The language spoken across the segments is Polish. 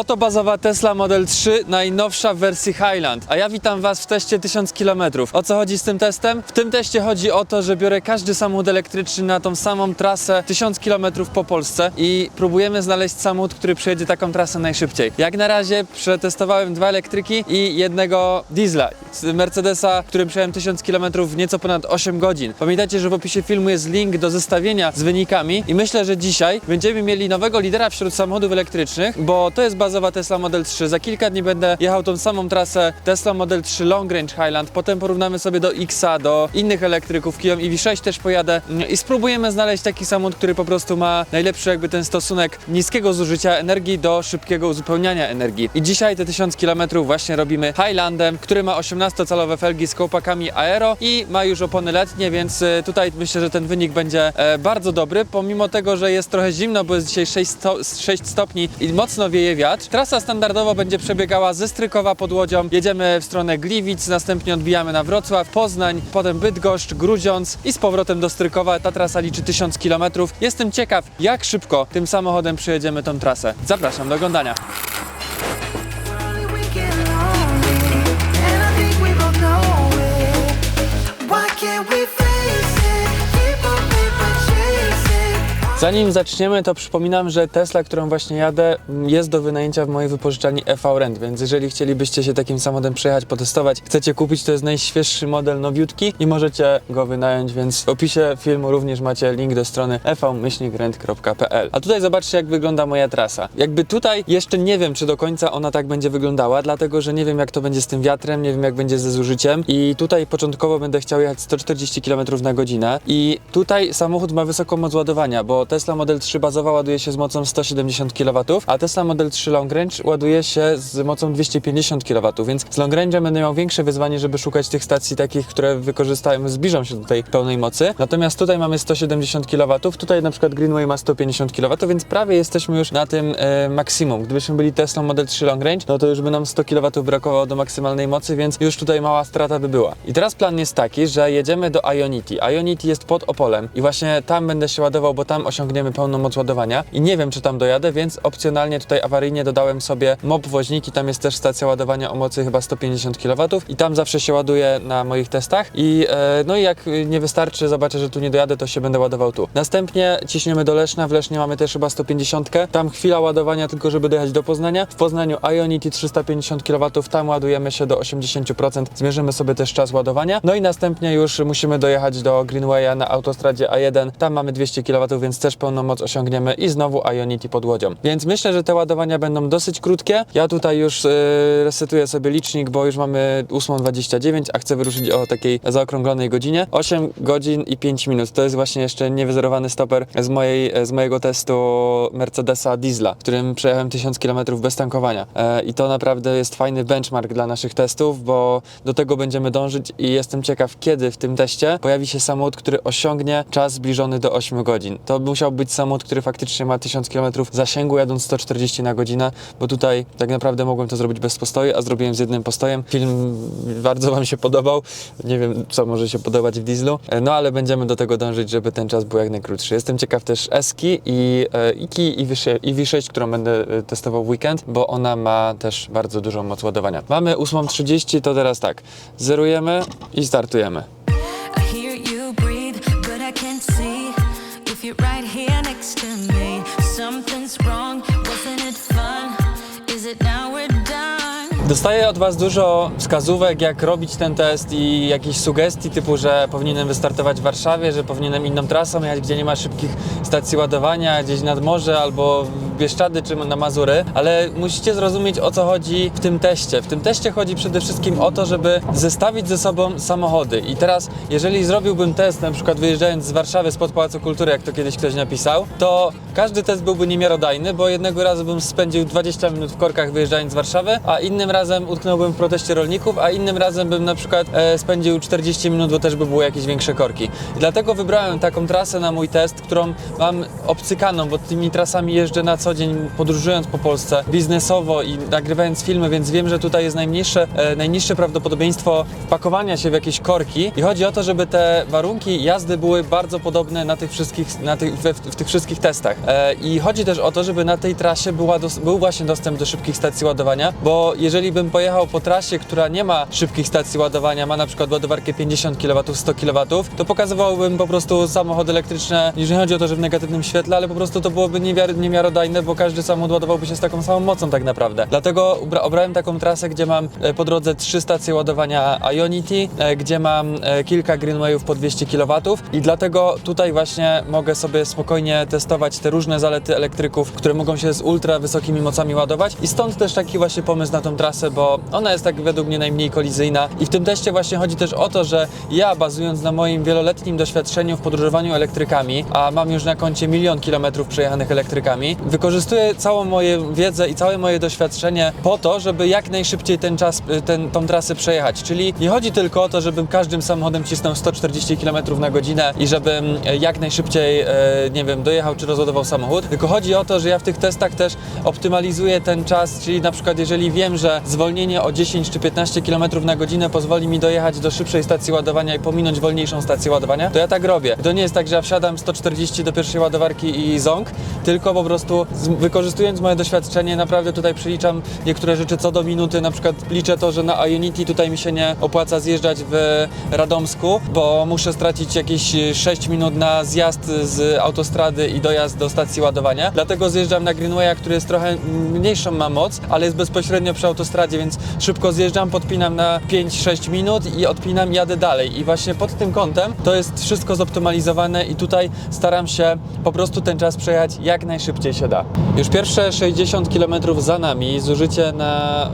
Oto bazowa Tesla Model 3, najnowsza w wersji Highland. A ja witam Was w teście 1000 km. O co chodzi z tym testem? W tym teście chodzi o to, że biorę każdy samochód elektryczny na tą samą trasę 1000 km po Polsce i próbujemy znaleźć samochód, który przejedzie taką trasę najszybciej. Jak na razie przetestowałem dwa elektryki i jednego diesla z Mercedesa, którym przejechałem 1000 km w nieco ponad 8 godzin. Pamiętajcie, że w opisie filmu jest link do zestawienia z wynikami i myślę, że dzisiaj będziemy mieli nowego lidera wśród samochodów elektrycznych, bo to jest bazowa Tesla Model 3. Za kilka dni będę jechał tą samą trasę Tesla Model 3 Long Range Highland, potem porównamy sobie do Xa, do innych elektryków, Kią EV6 też pojadę mm, i spróbujemy znaleźć taki samochód, który po prostu ma najlepszy jakby ten stosunek niskiego zużycia energii do szybkiego uzupełniania energii. I dzisiaj te 1000 km właśnie robimy Highlandem, który ma 18-calowe felgi z kołpakami aero i ma już opony letnie, więc y, tutaj myślę, że ten wynik będzie e, bardzo dobry, pomimo tego, że jest trochę zimno, bo jest dzisiaj 6, sto 6 stopni i mocno wieje wiatr. Trasa standardowo będzie przebiegała ze Strykowa pod Łodzią. Jedziemy w stronę Gliwic, następnie odbijamy na Wrocław, Poznań, potem Bydgoszcz, Grudziądz i z powrotem do Strykowa. Ta trasa liczy 1000 km. Jestem ciekaw, jak szybko tym samochodem przejedziemy tą trasę. Zapraszam do oglądania. Zanim zaczniemy, to przypominam, że Tesla, którą właśnie jadę, jest do wynajęcia w mojej wypożyczalni EV Rent, więc jeżeli chcielibyście się takim samochodem przejechać, potestować, chcecie kupić, to jest najświeższy model, nowiutki i możecie go wynająć, więc w opisie filmu również macie link do strony ev-rent.pl. A tutaj zobaczcie, jak wygląda moja trasa. Jakby tutaj jeszcze nie wiem, czy do końca ona tak będzie wyglądała, dlatego, że nie wiem, jak to będzie z tym wiatrem, nie wiem, jak będzie ze zużyciem i tutaj początkowo będę chciał jechać 140 km na godzinę i tutaj samochód ma wysoką moc ładowania, bo Tesla Model 3 bazowa ładuje się z mocą 170 kW, a Tesla Model 3 Long Range ładuje się z mocą 250 kW, więc z Long Range'em będę miał większe wyzwanie, żeby szukać tych stacji takich, które wykorzystają, zbliżą się do tej pełnej mocy. Natomiast tutaj mamy 170 kW, tutaj na przykład Greenway ma 150 kW, więc prawie jesteśmy już na tym e, maksimum. Gdybyśmy byli Tesla Model 3 Long Range, no to już by nam 100 kW brakowało do maksymalnej mocy, więc już tutaj mała strata by była. I teraz plan jest taki, że jedziemy do Ionity. Ionity jest pod Opolem i właśnie tam będę się ładował, bo tam osiągniemy pełną moc ładowania i nie wiem, czy tam dojadę, więc opcjonalnie tutaj awaryjnie dodałem sobie MOB woźniki, tam jest też stacja ładowania o mocy chyba 150 kW i tam zawsze się ładuje na moich testach. I e, no i jak nie wystarczy, zobaczę, że tu nie dojadę, to się będę ładował tu. Następnie ciśniemy do Leszna, w Lesznie mamy też chyba 150, tam chwila ładowania tylko, żeby dojechać do Poznania. W Poznaniu Ionity 350 kW, tam ładujemy się do 80%, zmierzymy sobie też czas ładowania. No i następnie już musimy dojechać do Greenwaya na autostradzie A1, tam mamy 200 kW, więc też pełną moc osiągniemy i znowu Ionity pod łodzią. Więc myślę, że te ładowania będą dosyć krótkie. Ja tutaj już yy, resetuję sobie licznik, bo już mamy 8.29, a chcę wyruszyć o takiej zaokrąglonej godzinie. 8 godzin i 5 minut. To jest właśnie jeszcze niewyzerowany stoper z, mojej, z mojego testu Mercedesa Diesla, którym przejechałem 1000 km bez tankowania. E, I to naprawdę jest fajny benchmark dla naszych testów, bo do tego będziemy dążyć i jestem ciekaw, kiedy w tym teście pojawi się samochód, który osiągnie czas zbliżony do 8 godzin. To musiał być samochód, który faktycznie ma 1000 km zasięgu, jadąc 140 na godzinę, bo tutaj tak naprawdę mogłem to zrobić bez postoju, a zrobiłem z jednym postojem. Film bardzo Wam się podobał. Nie wiem, co może się podobać w dieslu, e, no ale będziemy do tego dążyć, żeby ten czas był jak najkrótszy. Jestem ciekaw też Eski i e, Iki i V6, i V6, którą będę e, testował w weekend, bo ona ma też bardzo dużą moc ładowania. Mamy 8.30, to teraz tak, zerujemy i startujemy. Dostaję od Was dużo wskazówek, jak robić ten test i jakichś sugestii typu, że powinienem wystartować w Warszawie, że powinienem inną trasą jechać, gdzie nie ma szybkich stacji ładowania, gdzieś nad morze albo w Bieszczady czy na Mazury, ale musicie zrozumieć o co chodzi w tym teście. W tym teście chodzi przede wszystkim o to, żeby zestawić ze sobą samochody. I teraz, jeżeli zrobiłbym test, na przykład wyjeżdżając z Warszawy spod Pałacu Kultury, jak to kiedyś ktoś napisał, to każdy test byłby niemiarodajny, bo jednego razu bym spędził 20 minut w korkach wyjeżdżając z Warszawy, a innym razem utknąłbym w proteście rolników, a innym razem bym na przykład e, spędził 40 minut, bo też by były jakieś większe korki. I dlatego wybrałem taką trasę na mój test, którą mam obcykaną, bo tymi trasami jeżdżę na co dzień podróżując po Polsce biznesowo i nagrywając filmy, więc wiem, że tutaj jest najmniejsze, e, najniższe prawdopodobieństwo wpakowania się w jakieś korki i chodzi o to, żeby te warunki jazdy były bardzo podobne na tych wszystkich, na tych, we, w tych wszystkich testach. E, I chodzi też o to, żeby na tej trasie była był właśnie dostęp do szybkich stacji ładowania, bo jeżeli bym pojechał po trasie, która nie ma szybkich stacji ładowania, ma na przykład ładowarkę 50 kW, 100 kW, to pokazywałbym po prostu samochody elektryczne, nie chodzi o to, że w negatywnym świetle, ale po prostu to byłoby niewiar- niemiarodajne, bo każdy samochód ładowałby się z taką samą mocą tak naprawdę. Dlatego obrałem taką trasę, gdzie mam e, po drodze trzy stacje ładowania Ionity, e, gdzie mam kilka Greenwayów po 200 kW i dlatego tutaj właśnie mogę sobie spokojnie testować te różne zalety elektryków, które mogą się z ultra wysokimi mocami ładować i stąd też taki właśnie pomysł na tą trasę, bo ona jest tak według mnie najmniej kolizyjna i w tym teście właśnie chodzi też o to, że ja bazując na moim wieloletnim doświadczeniu w podróżowaniu elektrykami, a mam już na koncie milion kilometrów przejechanych elektrykami, wykorzystuję całą moją wiedzę i całe moje doświadczenie po to, żeby jak najszybciej ten czas, ten, tą trasę przejechać. Czyli nie chodzi tylko o to, żebym każdym samochodem cisnął 140 km na godzinę i żebym jak najszybciej, e, nie wiem, dojechał czy rozładował samochód, tylko chodzi o to, że ja w tych testach też optymalizuję ten czas, czyli na przykład jeżeli wiem, że zwolnienie o 10 czy 15 km na godzinę pozwoli mi dojechać do szybszej stacji ładowania i pominąć wolniejszą stację ładowania, to ja tak robię. To nie jest tak, że ja wsiadam 140 do pierwszej ładowarki i ząg, tylko po prostu wykorzystując moje doświadczenie naprawdę tutaj przeliczam niektóre rzeczy co do minuty, na przykład liczę to, że na Ionity tutaj mi się nie opłaca zjeżdżać w Radomsku, bo muszę stracić jakieś 6 minut na zjazd z autostrady i dojazd do stacji ładowania. Dlatego zjeżdżam na Greenwaya, który jest trochę mniejszą ma moc, ale jest bezpośrednio przy autostradzie, więc szybko zjeżdżam, podpinam na 5-6 minut i odpinam, jadę dalej. I właśnie pod tym kątem to jest wszystko zoptymalizowane i tutaj staram się po prostu ten czas przejechać jak najszybciej się da. Już pierwsze 60 km za nami, zużycie na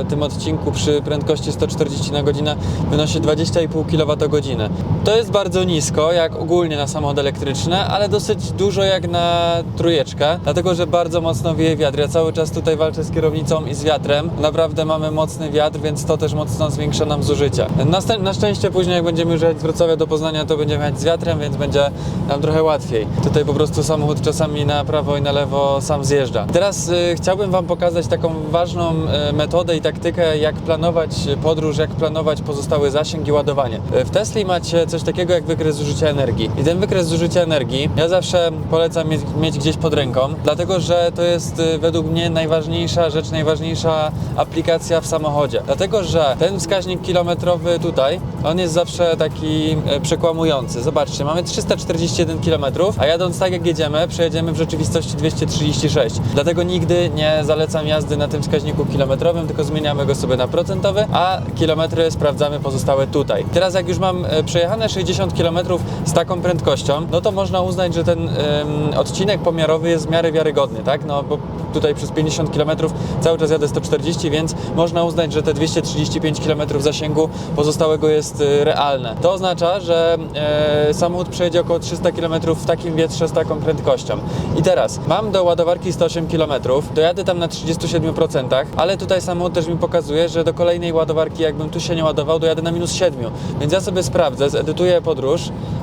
e, tym odcinku przy prędkości 140 na godzinę wynosi 20,5 kWh. To jest bardzo nisko, jak ogólnie na samochody elektryczne, ale dosyć dużo jak na trójeczkę, dlatego że bardzo mocno wieje wiatr. Ja cały czas tutaj walczę z kierownicą i z wiatrem. Naprawdę mamy mocny wiatr, więc to też mocno zwiększa nam zużycie. Następ, na szczęście później jak będziemy już jechać z Wrocławia do Poznania, to będziemy jechać z wiatrem, więc będzie nam trochę łatwiej. Tutaj po prostu samochód czasami na prawo i na lewo sam zjeżdża. Teraz y, chciałbym Wam pokazać taką ważną y, metodę i taktykę, jak planować podróż, jak planować pozostały zasięg i ładowanie. Y, W Tesli macie coś takiego jak wykres zużycia energii. I ten wykres zużycia energii ja zawsze polecam mieć, mieć gdzieś pod ręką, dlatego że to jest y, według mnie najważniejsza rzecz, najważniejsza aplikacja w samochodzie. Dlatego, że ten wskaźnik kilometrowy tutaj, on jest zawsze taki e, przekłamujący. Zobaczcie, mamy 341 km, a jadąc tak jak jedziemy, przejedziemy w rzeczywistości 236. Dlatego nigdy nie zalecam jazdy na tym wskaźniku kilometrowym, tylko zmieniamy go sobie na procentowy, a kilometry sprawdzamy pozostałe tutaj. Teraz jak już mam e, przejechane 60 km z taką prędkością, no to można uznać, że ten em, odcinek pomiarowy jest w miarę wiarygodny, tak? No bo tutaj przez 50 km cały czas jadę 140, więc można uznać, że te 235 km zasięgu pozostałego jest e, realne. To oznacza, że e, samochód przejedzie około 300 km w takim wietrze z taką prędkością. I teraz mam do ładowarki 108 km, dojadę tam na 37%, ale tutaj samochód też mi pokazuje, że do kolejnej ładowarki, jakbym tu się nie ładował, dojadę na minus 7. Więc ja sobie sprawdzę, zedytuję podróż,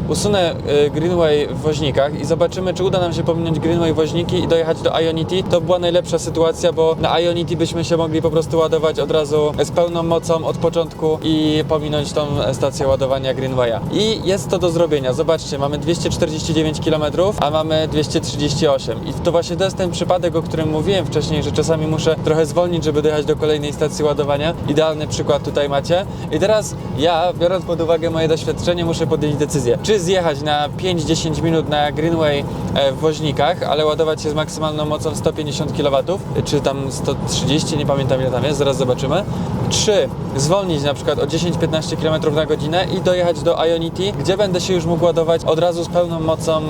usunę y, Greenway w woźnikach i zobaczymy, czy uda nam się pominąć Greenway woźniki i dojechać do Ionity. To była najlepsza sytuacja, bo na Ionity byśmy się mogli po prostu ładować od razu z pełną mocą od początku i pominąć tą stację ładowania Greenwaya. I jest to do zrobienia. Zobaczcie, mamy 249 km, a mamy 238. I to właśnie to jest ten przypadek, o którym mówiłem wcześniej, że czasami muszę trochę zwolnić, żeby dojechać do kolejnej stacji ładowania. Idealny przykład tutaj macie. I teraz ja, biorąc pod uwagę moje doświadczenie, muszę podjąć decyzję, czy zjechać na 5-10 minut na Greenway e, w woźnikach, ale ładować się z maksymalną mocą 150 kW, czy tam 130, nie pamiętam ile tam jest, zaraz zobaczymy. Czy zwolnić na przykład o 10-15 km na godzinę i dojechać do Ionity, gdzie będę się już mógł ładować od razu z pełną mocą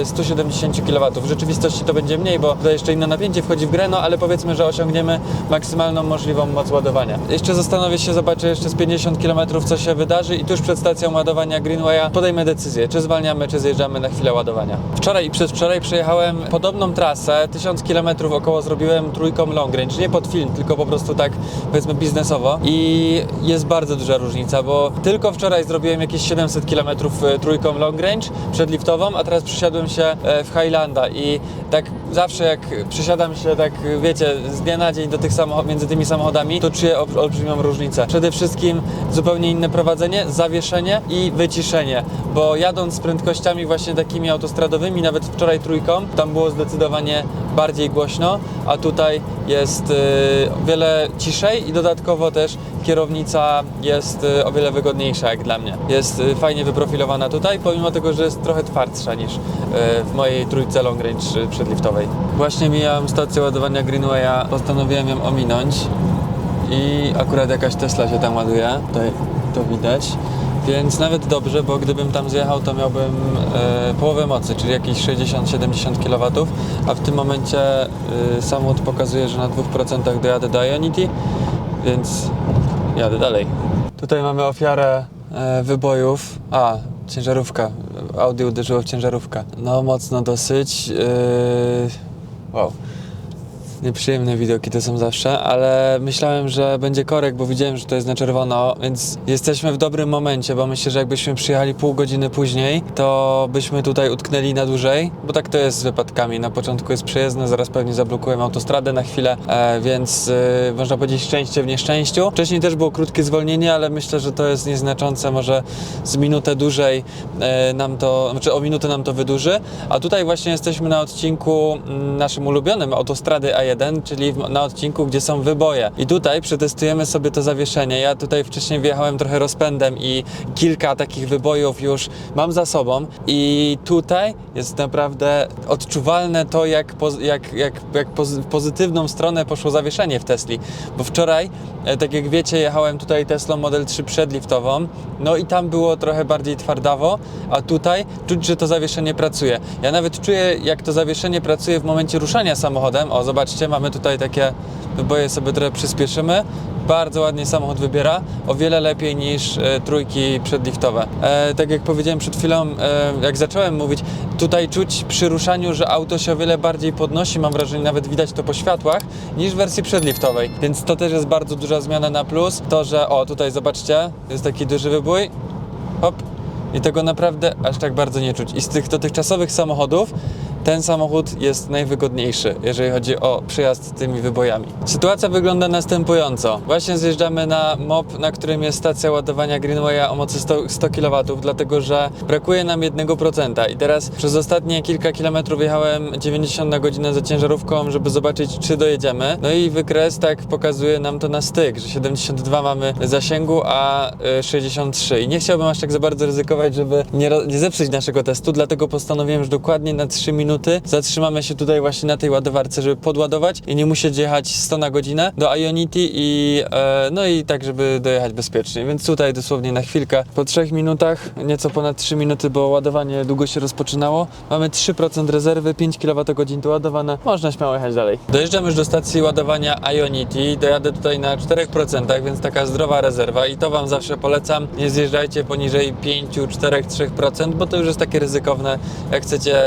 e, 170 kW. W rzeczywistości to będzie mniej, bo tutaj jeszcze inne napięcie wchodzi w grę, no ale powiedzmy, że osiągniemy maksymalną możliwą moc ładowania. Jeszcze zastanowię się, zobaczę jeszcze z 50 km co się wydarzy i tuż przed stacją ładowania Greenwaya podejmę decyzję, czy zwalniamy, czy zjeżdżamy na chwilę ładowania. Wczoraj i przedwczoraj przejechałem podobną trasę, 1000 km około zrobiłem trójką long range, nie pod film, tylko po prostu tak powiedzmy biznesowo. I jest bardzo duża różnica, bo tylko wczoraj zrobiłem jakieś 700 km trójką long range przedliftową, a teraz przysiadłem się e, w Highlanda i tak zawsze jak przesiadam się tak, wiecie, z dnia na dzień do tych samochod- między tymi samochodami, to czuję ol- olbrzymią różnicę. Przede wszystkim zupełnie inne prowadzenie, zawieszenie i wyciszenie, bo jadąc z prędkościami właśnie takimi autostradowymi, nawet wczoraj trójką, tam było zdecydowanie bardziej głośno, a tutaj jest y, o wiele ciszej i dodatkowo też kierownica jest y, o wiele wygodniejsza jak dla mnie. Jest y, fajnie wyprofilowana tutaj, pomimo tego, że jest trochę twardsza niż w mojej trójce long range przedliftowej. Właśnie mijałem stację ładowania Greenwaya, postanowiłem ją ominąć i akurat jakaś Tesla się tam ładuje, tutaj to widać. Więc nawet dobrze, bo gdybym tam zjechał, to miałbym e, połowę mocy, czyli jakieś 60-70 kW, a w tym momencie e, samochód pokazuje, że na 2% dojadę do Ionity, więc jadę dalej. Tutaj mamy ofiarę e, wybojów. A, ciężarówka. Audi uderzyło w ciężarówkę. No mocno dosyć. Yy... Wow. Nieprzyjemne widoki to są zawsze, ale myślałem, że będzie korek, bo widziałem, że to jest na czerwono, więc jesteśmy w dobrym momencie, bo myślę, że jakbyśmy przyjechali pół godziny później, to byśmy tutaj utknęli na dłużej, bo tak to jest z wypadkami. Na początku jest przejezdne, zaraz pewnie zablokujemy autostradę na chwilę, e, więc e, można powiedzieć szczęście w nieszczęściu. Wcześniej też było krótkie zwolnienie, ale myślę, że to jest nieznaczące, może z minutę dłużej e, nam to, znaczy o minutę nam to wydłuży, a tutaj właśnie jesteśmy na odcinku mm, naszym ulubionym autostrady A1, czyli w- na odcinku, gdzie są wyboje. I tutaj przetestujemy sobie to zawieszenie. Ja tutaj wcześniej wjechałem trochę rozpędem i kilka takich wybojów już mam za sobą i tutaj jest naprawdę odczuwalne to, jak, poz, jak, jak, jak poz, pozytywną stronę poszło zawieszenie w Tesli, bo wczoraj, e, tak jak wiecie, jechałem tutaj Teslą Model 3 przedliftową, no i tam było trochę bardziej twardawo, a tutaj czuć, że to zawieszenie pracuje. Ja nawet czuję, jak to zawieszenie pracuje w momencie ruszania samochodem. O, zobaczcie, mamy tutaj takie wyboje, sobie trochę przyspieszymy. Bardzo ładnie samochód wybiera, o wiele lepiej niż e, trójki przedliftowe. E, tak jak powiedziałem przed chwilą, e, jak zacząłem mówić, tutaj czuć przy ruszaniu, że auto się o wiele bardziej podnosi, mam wrażenie, nawet widać to po światłach, niż w wersji przedliftowej. Więc to też jest bardzo duża zmiana na plus. To, że o, tutaj zobaczcie, jest taki duży wybój, hop, i tego naprawdę aż tak bardzo nie czuć. I z tych dotychczasowych samochodów ten samochód jest najwygodniejszy, jeżeli chodzi o przyjazd tymi wybojami. Sytuacja wygląda następująco. Właśnie zjeżdżamy na MOP, na którym jest stacja ładowania Greenwaya o mocy 100, 100 kW, dlatego że brakuje nam 1%. I teraz przez ostatnie kilka kilometrów jechałem 90 na godzinę za ciężarówką, żeby zobaczyć, czy dojedziemy. No i wykres tak pokazuje nam to na styk, że 72 mamy zasięgu, a y, 63. I nie chciałbym aż tak za bardzo ryzykować, żeby nie, nie zepsuć naszego testu, dlatego postanowiłem, że dokładnie na 3 minuty zatrzymamy się tutaj właśnie na tej ładowarce, żeby podładować i nie musieć jechać 100 na godzinę do Ionity i e, no i tak, żeby dojechać bezpiecznie. Więc tutaj dosłownie na chwilkę, po 3 minutach, nieco ponad 3 minuty, bo ładowanie długo się rozpoczynało. Mamy 3% rezerwy, 5 kWh doładowane, można śmiało jechać dalej. Dojeżdżamy już do stacji ładowania Ionity, dojadę tutaj na 4%, więc taka zdrowa rezerwa i to Wam zawsze polecam. Nie zjeżdżajcie poniżej 5, 4, 3%, bo to już jest takie ryzykowne. Jak chcecie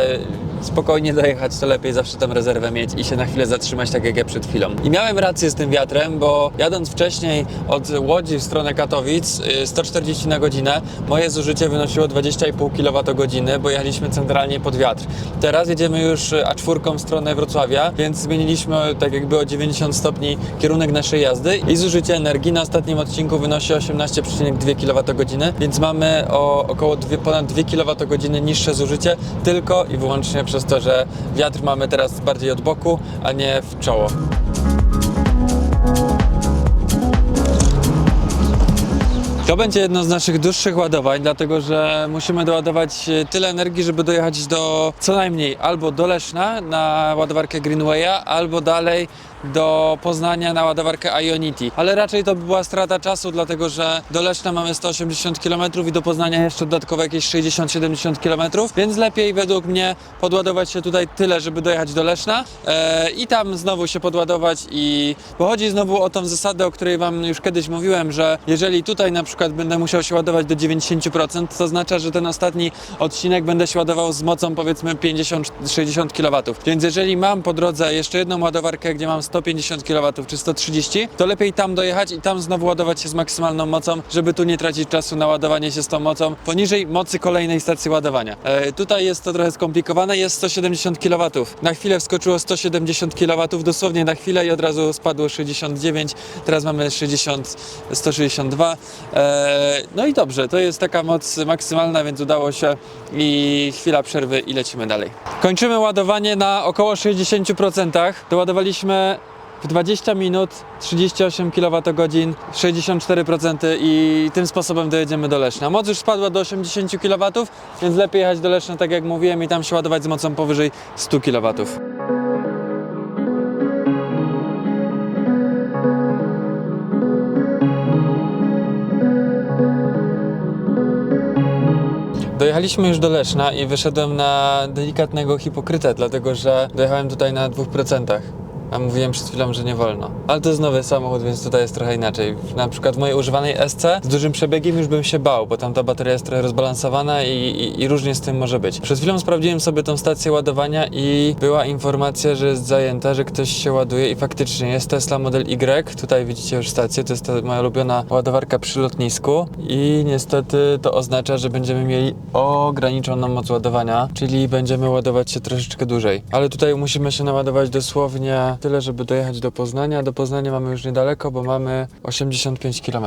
spokojnie dojechać, to lepiej zawsze tę rezerwę mieć i się na chwilę zatrzymać, tak jak ja przed chwilą. I miałem rację z tym wiatrem, bo jadąc wcześniej od Łodzi w stronę Katowic, y, 140 na godzinę, moje zużycie wynosiło 20,5 kWh, bo jechaliśmy centralnie pod wiatr. Teraz jedziemy już y, A4 w stronę Wrocławia, więc zmieniliśmy tak jakby o 90 stopni kierunek naszej jazdy i zużycie energii na ostatnim odcinku wynosi 18,2 kWh, więc mamy o około dwie, ponad 2 kWh niższe zużycie tylko i wyłącznie przez to, że wiatr mamy teraz bardziej od boku, a nie w czoło. To będzie jedno z naszych dłuższych ładowań, dlatego że musimy doładować e, tyle energii, żeby dojechać do co najmniej albo do Leszna na ładowarkę Greenwaya, albo dalej do Poznania na ładowarkę Ionity. Ale raczej to by była strata czasu, dlatego że do Leszna mamy 180 km i do Poznania jeszcze dodatkowo jakieś 60-70 km, więc lepiej według mnie podładować się tutaj tyle, żeby dojechać do Leszna e, i tam znowu się podładować i bo chodzi znowu o tą zasadę, o której wam już kiedyś mówiłem, że jeżeli tutaj na przykład będę musiał się ładować do 90%, to oznacza, że ten ostatni odcinek będę się ładował z mocą powiedzmy 50-60 kW. Więc jeżeli mam po drodze jeszcze jedną ładowarkę, gdzie mam 150 kW czy 130, to lepiej tam dojechać i tam znowu ładować się z maksymalną mocą, żeby tu nie tracić czasu na ładowanie się z tą mocą poniżej mocy kolejnej stacji ładowania. E, tutaj jest to trochę skomplikowane, jest 170 kW. Na chwilę wskoczyło 170 kW, dosłownie na chwilę i od razu spadło 69, teraz mamy 60, 162. E, no i dobrze, to jest taka moc maksymalna, więc udało się i chwila przerwy i lecimy dalej. Kończymy ładowanie na około 60%. Doładowaliśmy w 20 minut 38 kWh, 64% i tym sposobem dojedziemy do Leszna. Moc już spadła do 80 kW, więc lepiej jechać do Leszna, tak jak mówiłem, i tam się ładować z mocą powyżej 100 kW. Dojechaliśmy już do Leszna i wyszedłem na delikatnego hipokrytę, dlatego że dojechałem tutaj na 2%. A mówiłem przed chwilą, że nie wolno. Ale to jest nowy samochód, więc tutaj jest trochę inaczej. Na przykład w mojej używanej SC z dużym przebiegiem już bym się bał, bo tam ta bateria jest trochę rozbalansowana i, i, i różnie z tym może być. Przed chwilą sprawdziłem sobie tą stację ładowania i była informacja, że jest zajęta, że ktoś się ładuje i faktycznie jest Tesla Model Y. Tutaj widzicie już stację, to jest ta moja ulubiona ładowarka przy lotnisku i niestety to oznacza, że będziemy mieli ograniczoną moc ładowania, czyli będziemy ładować się troszeczkę dłużej. Ale tutaj musimy się naładować dosłownie tyle, żeby dojechać do Poznania. Do Poznania mamy już niedaleko, bo mamy 85 km.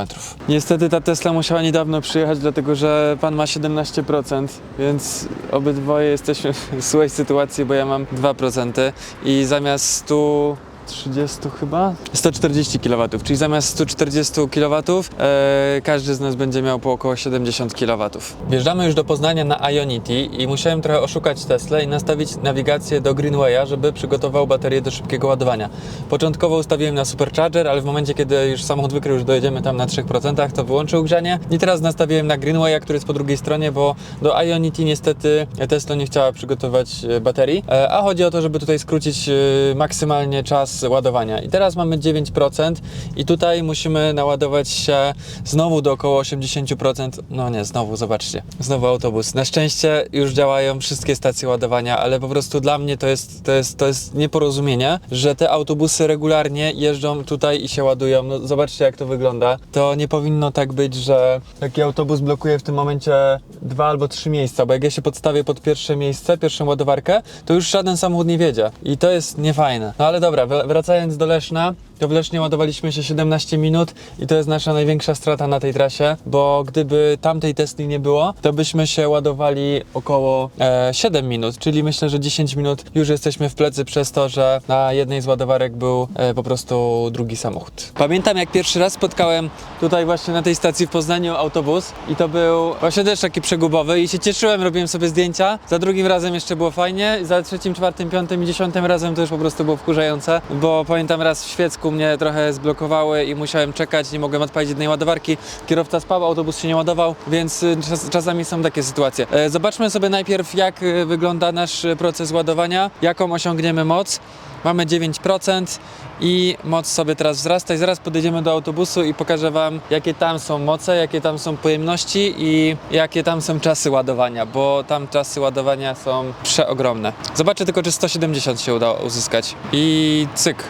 Niestety ta Tesla musiała niedawno przyjechać, dlatego że pan ma 17%, więc obydwoje jesteśmy w złej sytuacji, bo ja mam 2% i zamiast 100 30 chyba? 140 kW, czyli zamiast 140 kW e, każdy z nas będzie miał po około 70 kW. Wjeżdżamy już do Poznania na Ionity i musiałem trochę oszukać Tesla i nastawić nawigację do Greenwaya, żeby przygotował baterię do szybkiego ładowania. Początkowo ustawiłem na Supercharger, ale w momencie, kiedy już samochód wykrył, że dojedziemy tam na 3%, to wyłączył grzanie i teraz nastawiłem na Greenwaya, który jest po drugiej stronie, bo do Ionity niestety Tesla nie chciała przygotować e, baterii, e, a chodzi o to, żeby tutaj skrócić e, maksymalnie czas ładowania. I teraz mamy 9% i tutaj musimy naładować się znowu do około 80%. No nie, znowu, zobaczcie. Znowu autobus. Na szczęście już działają wszystkie stacje ładowania, ale po prostu dla mnie to jest, to jest, to jest nieporozumienie, że te autobusy regularnie jeżdżą tutaj i się ładują. No, zobaczcie jak to wygląda. To nie powinno tak być, że taki autobus blokuje w tym momencie dwa albo trzy miejsca, bo jak ja się podstawię pod pierwsze miejsce, pierwszą ładowarkę, to już żaden samochód nie wiedzie. I to jest niefajne. No ale dobra, wracając do Leszna, to w Lesznie ładowaliśmy się 17 minut i to jest nasza największa strata na tej trasie, bo gdyby tamtej Tesli nie było, to byśmy się ładowali około e, 7 minut, czyli myślę, że 10 minut już jesteśmy w plecy przez to, że na jednej z ładowarek był e, po prostu drugi samochód. Pamiętam jak pierwszy raz spotkałem tutaj właśnie na tej stacji w Poznaniu autobus i to był właśnie też taki przegubowy i się cieszyłem, robiłem sobie zdjęcia. Za drugim razem jeszcze było fajnie, za trzecim, czwartym, piątym i dziesiątym razem to już po prostu było wkurzające, bo pamiętam raz w Świecku mnie trochę zblokowały i musiałem czekać, nie mogłem odpalić jednej ładowarki. Kierowca spał, autobus się nie ładował, więc y, czas, czasami są takie sytuacje. E, Zobaczmy sobie najpierw, jak y, wygląda nasz y, proces ładowania, jaką osiągniemy moc. Mamy 9% i moc sobie teraz wzrasta i zaraz podejdziemy do autobusu i pokażę Wam, jakie tam są moce, jakie tam są pojemności i jakie tam są czasy ładowania, bo tam czasy ładowania są przeogromne. Zobaczę tylko, czy 170 się udało uzyskać. I cyk,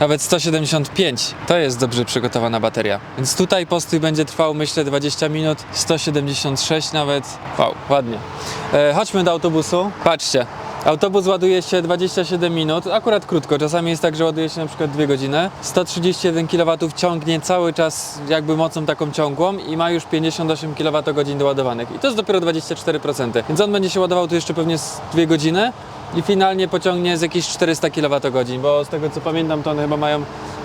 nawet 175 to jest dobrze przygotowana bateria. Więc tutaj postój będzie trwał myślę 20 minut, 176 nawet. Wow, ładnie. E, chodźmy do autobusu. Patrzcie. Autobus ładuje się 27 minut, akurat krótko. Czasami jest tak, że ładuje się na przykład 2 godziny. 131 kW ciągnie cały czas jakby mocą taką ciągłą i ma już 58 kWh doładowanych. I to jest dopiero 24%. Więc on będzie się ładował tu jeszcze pewnie z 2 godziny i finalnie pociągnie z jakieś 400 kWh, bo z tego co pamiętam to one chyba mają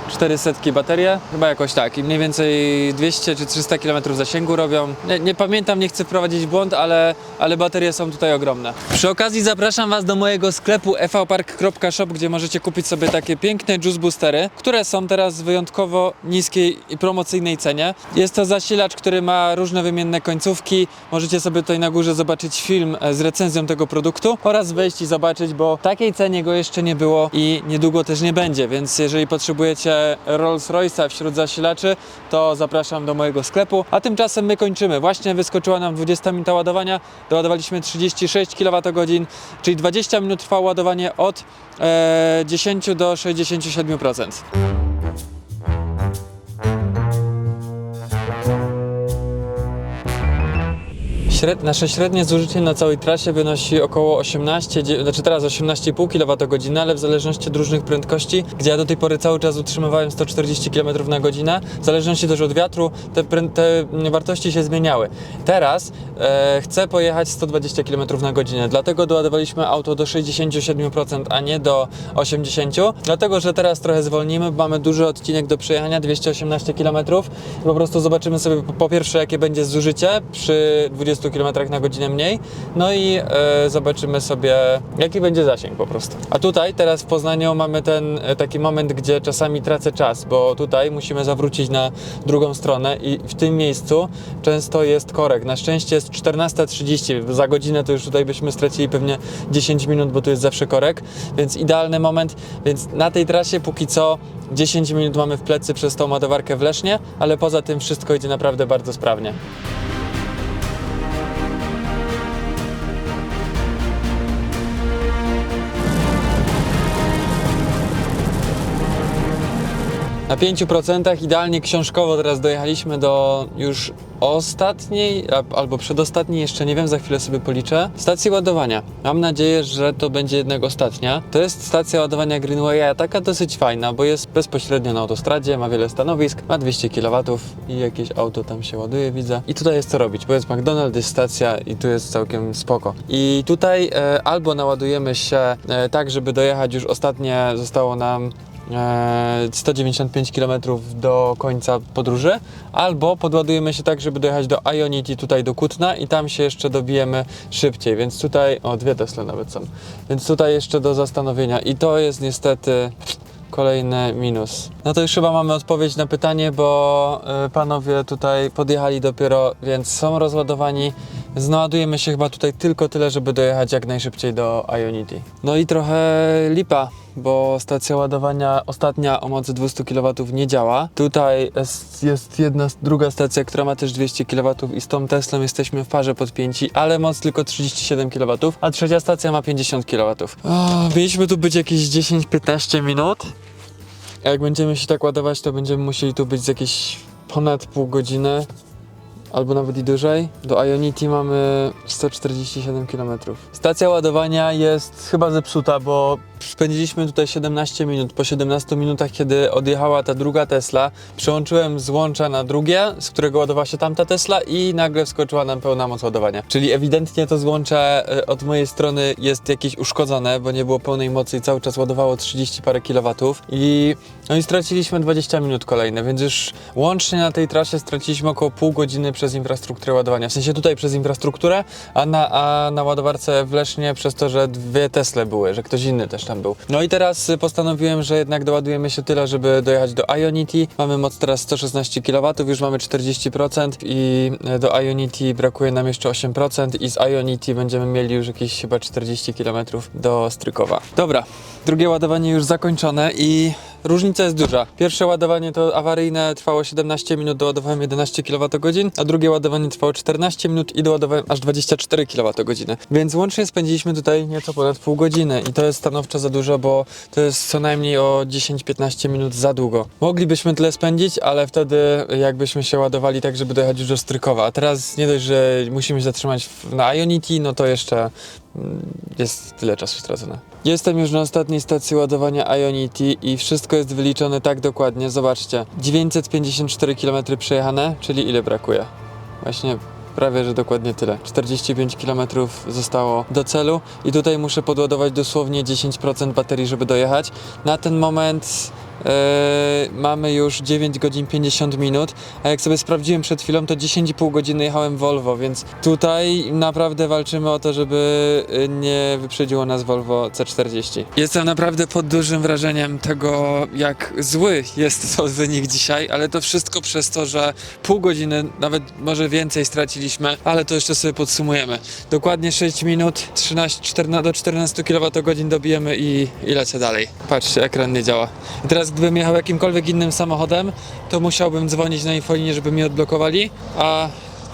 400 baterie, chyba jakoś tak i mniej więcej 200 czy 300 km zasięgu robią. Nie, nie pamiętam, nie chcę wprowadzić w błąd, ale, ale baterie są tutaj ogromne. Przy okazji zapraszam Was do mojego sklepu evpark.shop, gdzie możecie kupić sobie takie piękne juice boostery, które są teraz w wyjątkowo niskiej i promocyjnej cenie. Jest to zasilacz, który ma różne wymienne końcówki. Możecie sobie tutaj na górze zobaczyć film e, z recenzją tego produktu oraz wejść i zobaczyć, bo takiej cenie go jeszcze nie było i niedługo też nie będzie, więc jeżeli potrzebujecie chcecie Rolls Royce'a wśród zasilaczy, to zapraszam do mojego sklepu. A tymczasem my kończymy. Właśnie wyskoczyła nam 20 minuta ładowania. Doładowaliśmy 36 kWh, czyli 20 minut trwało ładowanie od e, 10 do 67%. Śred, nasze średnie zużycie na całej trasie wynosi około 18, dzie- znaczy teraz 18,5 kWh, ale w zależności od różnych prędkości, gdzie ja do tej pory cały czas utrzymywałem 140 km na godzinę, w zależności też od wiatru, te, te wartości się zmieniały. Teraz e, chcę pojechać 120 km na godzinę, dlatego doładowaliśmy auto do 67%, a nie do 80%, dlatego że teraz trochę zwolnimy, mamy duży odcinek do przejechania, 218 km. Po prostu zobaczymy sobie po pierwsze, jakie będzie zużycie przy 20 km na godzinę mniej, no i e, zobaczymy sobie, jaki będzie zasięg po prostu. A tutaj, teraz w Poznaniu mamy ten e, taki moment, gdzie czasami tracę czas, bo tutaj musimy zawrócić na drugą stronę i w tym miejscu często jest korek. Na szczęście jest 14.30, za godzinę to już tutaj byśmy stracili pewnie 10 minut, bo tu jest zawsze korek, więc idealny moment, więc na tej trasie póki co 10 minut mamy w plecy przez tą ładowarkę w Lesznie, ale poza tym wszystko idzie naprawdę bardzo sprawnie. Na 5% idealnie książkowo teraz dojechaliśmy do już ostatniej albo przedostatniej, jeszcze nie wiem, za chwilę sobie policzę, stacji ładowania. Mam nadzieję, że to będzie jednak ostatnia. To jest stacja ładowania Greenwaya, taka dosyć fajna, bo jest bezpośrednio na autostradzie, ma wiele stanowisk, ma 200 kW i jakieś auto tam się ładuje, widzę. I tutaj jest co robić, bo jest McDonald's, jest stacja i tu jest całkiem spoko. I tutaj e, albo naładujemy się e, tak, żeby dojechać już ostatnie, zostało nam 195 km do końca podróży, albo podładujemy się tak, żeby dojechać do Ionity, tutaj do Kutna i tam się jeszcze dobijemy szybciej, więc tutaj, o dwie Tesla nawet są, więc tutaj jeszcze do zastanowienia i to jest niestety kolejny minus. No to już chyba mamy odpowiedź na pytanie, bo y, panowie tutaj podjechali dopiero, więc są rozładowani. Znaładujemy się chyba tutaj tylko tyle, żeby dojechać jak najszybciej do Ionity. No i trochę lipa, bo stacja ładowania ostatnia o mocy 200 kW nie działa. Tutaj jest, jedna, druga stacja, która ma też 200 kW i z tą Teslą jesteśmy w parze podpięci, ale moc tylko 37 kW, a trzecia stacja ma 50 kW. O, mieliśmy tu być jakieś 10-15 minut. A jak będziemy się tak ładować, to będziemy musieli tu być z jakieś ponad pół godziny, albo nawet i dłużej. Do Ionity mamy 147 km. Stacja ładowania jest chyba zepsuta, bo spędziliśmy tutaj 17 minut. Po 17 minutach, kiedy odjechała ta druga Tesla, przełączyłem z łącza na drugie, z którego ładowała się tamta Tesla i nagle wskoczyła nam pełna moc ładowania. Czyli ewidentnie to złącze od mojej strony jest jakieś uszkodzone, bo nie było pełnej mocy i cały czas ładowało 30 parę kilowatów i no i straciliśmy 20 minut kolejne, więc już łącznie na tej trasie straciliśmy około pół godziny przez infrastrukturę ładowania. W sensie tutaj przez infrastrukturę, a na, a na ładowarce w Lesznie przez to, że dwie Tesle były, że ktoś inny też tam był. No i teraz y, postanowiłem, że jednak doładujemy się tyle, żeby dojechać do Ionity. Mamy moc teraz 116 kW, już mamy 40% i y, do Ionity brakuje nam jeszcze 8% i z Ionity będziemy mieli już jakieś chyba 40 km do Strykowa. Dobra, drugie ładowanie już zakończone i Różnica jest duża. Pierwsze ładowanie to awaryjne trwało 17 minut, doładowałem 11 kWh, a drugie ładowanie trwało 14 minut i doładowałem aż 24 kWh. Więc łącznie spędziliśmy tutaj nieco ponad pół godziny i to jest stanowczo za dużo, bo to jest co najmniej o 10-15 minut za długo. Moglibyśmy tyle spędzić, ale wtedy jakbyśmy się ładowali tak, żeby dojechać już do Strykowa. A teraz nie dość, że musimy się zatrzymać na Ionity, no to jeszcze mm, jest tyle czasu stracone. Jestem już na ostatniej stacji ładowania Ionity i wszystko jest wyliczone tak dokładnie. Zobaczcie, 954 km przejechane, czyli ile brakuje? Właśnie prawie, że dokładnie tyle. 45 km zostało do celu i tutaj muszę podładować dosłownie 10% baterii, żeby dojechać. Na ten moment mamy już 9 godzin 50 minut, a jak sobie sprawdziłem przed chwilą, to 10,5 godziny jechałem Volvo, więc tutaj naprawdę walczymy o to, żeby e, nie wyprzedziło nas Volvo C40. Jestem naprawdę pod dużym wrażeniem tego, jak zły jest to wynik dzisiaj, ale to wszystko przez to, że pół godziny, nawet może więcej straciliśmy, ale to jeszcze sobie podsumujemy. Dokładnie 6 minut, 13, 14, do 14 kWh dobijemy i, i lecę dalej. Patrzcie, ekran nie działa. I teraz teraz gdybym jechał jakimkolwiek innym samochodem, to musiałbym dzwonić na infolinię, żeby mi odblokowali, a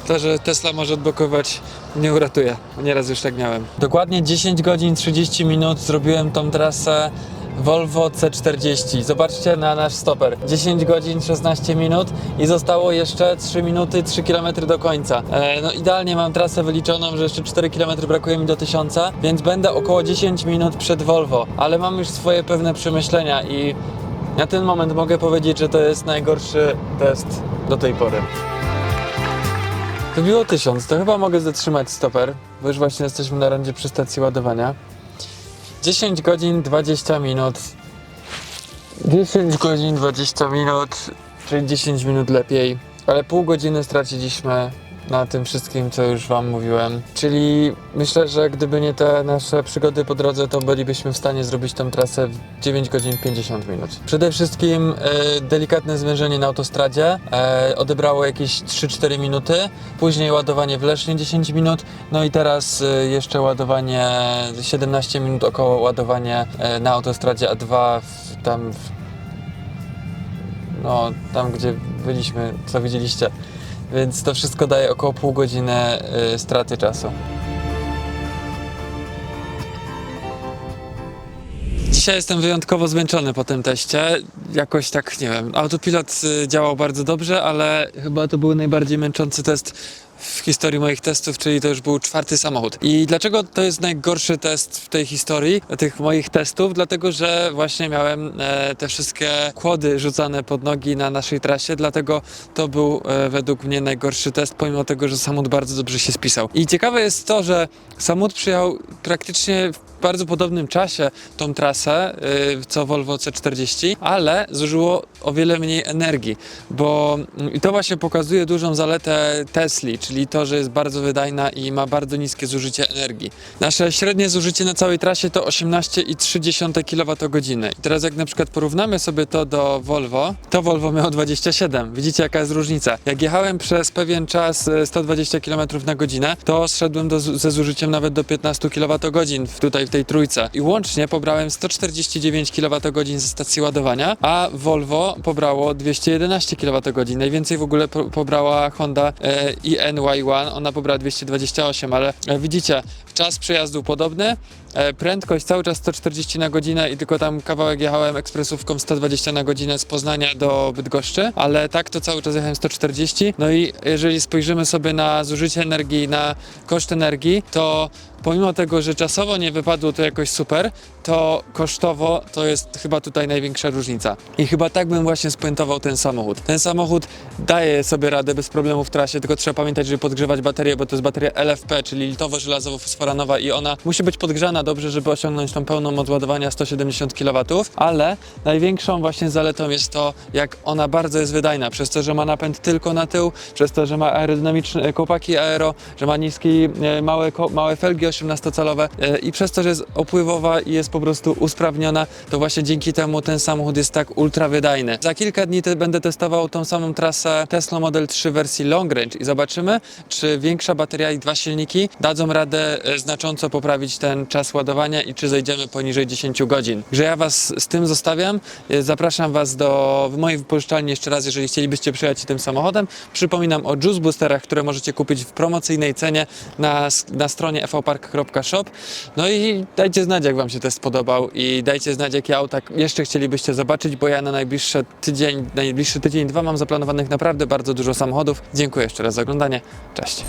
to, że Tesla może odblokować, nie uratuje. Nieraz już tak miałem. Dokładnie 10 godzin 30 minut zrobiłem tą trasę Volvo C40. Zobaczcie na nasz stoper. 10 godzin 16 minut i zostało jeszcze 3 minuty 3 km do końca. E, no idealnie mam trasę wyliczoną, że jeszcze 4 km brakuje mi do 1000, więc będę około 10 minut przed Volvo, ale mam już swoje pewne przemyślenia i na ten moment mogę powiedzieć, że to jest najgorszy test do tej pory. Wybiło 1000, to chyba mogę zatrzymać stoper, bo już właśnie jesteśmy na rondzie przy stacji ładowania. 10 godzin 20 minut. 10 godzin 20 minut, czyli 10 minut lepiej, ale pół godziny straciliśmy na tym wszystkim, co już Wam mówiłem. Czyli myślę, że gdyby nie te nasze przygody po drodze, to bylibyśmy w stanie zrobić tę trasę w 9 godzin 50 minut. Przede wszystkim e, delikatne zwężenie na autostradzie e, odebrało jakieś 3-4 minuty, później ładowanie w Lesznie 10 minut, no i teraz e, jeszcze ładowanie 17 minut około ładowanie e, na autostradzie A2 w, tam w, no tam gdzie byliśmy, co widzieliście. Więc to wszystko daje około pół godziny y, straty czasu. Dzisiaj jestem wyjątkowo zmęczony po tym teście. Jakoś tak, nie wiem, autopilot y, działał bardzo dobrze, ale chyba to był najbardziej męczący test w historii moich testów, czyli to już był czwarty samochód. I dlaczego to jest najgorszy test w tej historii, tych moich testów? Dlatego, że właśnie miałem e, te wszystkie kłody rzucane pod nogi na naszej trasie, dlatego to był e, według mnie najgorszy test, pomimo tego, że samochód bardzo dobrze się spisał. I ciekawe jest to, że samochód przyjechał praktycznie w bardzo podobnym czasie tą trasę, y, co Volvo C40, ale zużyło o wiele mniej energii, bo mm, i to właśnie pokazuje dużą zaletę Tesli, czyli to, że jest bardzo wydajna i ma bardzo niskie zużycie energii. Nasze średnie zużycie na całej trasie to 18,3 kWh. I teraz jak na przykład porównamy sobie to do Volvo, to Volvo miało 27. Widzicie jaka jest różnica. Jak jechałem przez pewien czas e, 120 km na godzinę, to zszedłem do, ze zużyciem nawet do 15 kWh w, tutaj w tej trójce. I łącznie pobrałem 149 kWh ze stacji ładowania, a Volvo pobrało 211 kWh. Najwięcej w ogóle po, pobrała Honda e, INY1, ona pobrała 228, ale e, widzicie, czas przejazdu podobny, prędkość cały czas 140 na godzinę i tylko tam kawałek jechałem ekspresówką 120 na godzinę z Poznania do Bydgoszczy, ale tak to cały czas jechałem 140. No i jeżeli spojrzymy sobie na zużycie energii, na koszt energii, to pomimo tego, że czasowo nie wypadło to jakoś super, to kosztowo to jest chyba tutaj największa różnica. I chyba tak bym właśnie spuentował ten samochód. Ten samochód daje sobie radę bez problemu w trasie, tylko trzeba pamiętać, żeby podgrzewać baterię, bo to jest bateria LFP, czyli litowo-żelazowo-fosforanowa i ona musi być podgrzana dobrze, żeby osiągnąć tą pełną moc ładowania 170 kW, ale największą właśnie zaletą jest to, jak ona bardzo jest wydajna, przez to, że ma napęd tylko na tył, przez to, że ma aerodynamiczne kołpaki aero, że ma niski, e, małe, małe felgi 18-calowe e, i przez to, że jest opływowa i jest po prostu usprawniona, to właśnie dzięki temu ten samochód jest tak ultra wydajny. Za kilka dni te, będę testował tą samą trasę Tesla Model 3 wersji long range i zobaczymy, czy większa bateria i dwa silniki dadzą radę e, znacząco poprawić ten czas ładowania i czy zejdziemy poniżej 10 godzin. Że ja was z tym zostawiam. E, Zapraszam was do mojej wypożyczalni jeszcze raz, jeżeli chcielibyście przyjechać tym samochodem. Przypominam o Juice Boosterach, które możecie kupić w promocyjnej cenie na, na stronie evpark.shop. No i dajcie znać, jak wam się test podobał i dajcie znać, jakie auta jeszcze chcielibyście zobaczyć, bo ja na najbliższy tydzień, najbliższy tydzień, dwa mam zaplanowanych naprawdę bardzo dużo samochodów. Dziękuję jeszcze raz za oglądanie. Cześć.